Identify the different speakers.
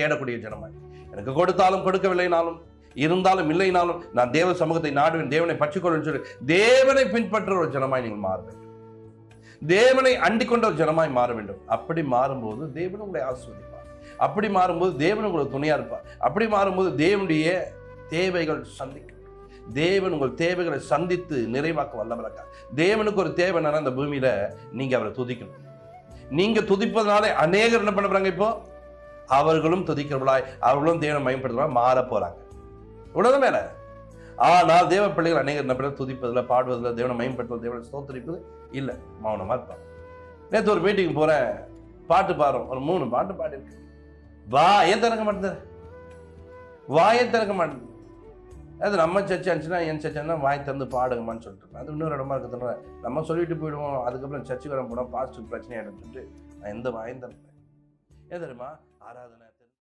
Speaker 1: தேடக்கூடிய ஜனமாய் எனக்கு கொடுத்தாலும் கொடுக்கவில்லைனாலும் இருந்தாலும் இல்லைனாலும் நான் தேவ சமூகத்தை நாடுவேன் தேவனை பற்றிக்கொள்ளும் சொல்லி தேவனை பின்பற்ற ஒரு ஜனமாய் நீங்கள் மாற வேண்டும். தேவனை அண்டிக் கொண்ட ஒரு ஜனமாய் மாற வேண்டும். அப்படி மாறும்போது தேவன் உங்களை ஆஸ்வதிப்பார் அப்படி மாறும்போது தேவன் உங்களுக்கு துணையா இருப்பார். அப்படி மாறும்போது தேவனுடைய தேவைகள் சந்திக்கும். தேவன் உங்கள் தேவைகளை சந்தித்து நிறைவாக்க வல்லவராக. தேவனுக்கு ஒரு தேவை இந்த பூமியில நீங்க அவரை துதிக்கணும். நீங்க துதிப்பதனாலே அநேகர் என்ன பண்ண போறாங்க இப்போ? அவர்களும் துதிக்கிறவர்களாய் அவர்களும் தேவனை மயப்படுத்துவா மாற போறாங்க இவ்வளவுதான் வேலை ஆனால் தேவ பிள்ளைகள் அநேகர் நபர்கள் துதிப்பதில் பாடுவதில் தேவனை மயன்படுத்துவது தேவனை ஸ்தோத்தரிப்பது இல்லை. மௌனமா இருப்பாங்க. நேற்று ஒரு மீட்டிங் போறேன். பாட்டு பாடுறோம். ஒரு மூணு பாட்டு பாடிருக்கு வா திறக்க மாட்டேங்குது. வாயே திறக்க மாட்டேங்குது. அது நம்ம சர்ச்சை இருந்துச்சுன்னா என் சர்ச்சைன்னா வாய் திறந்து பாடுங்கம்மான்னு சொல்லிட்டு அது இன்னொரு இடமா இருக்கிறதுனால நம்ம சொல்லிட்டு போயிடுவோம். அதுக்கப்புறம் சர்ச்சுக்கு வர போனால் பாசிட்டிவ் பிரச்சனை ஆகிடும் சொல்லிட்டு நான் எந்த வாயும் திறப்பேன். ஏன் ஆராதனை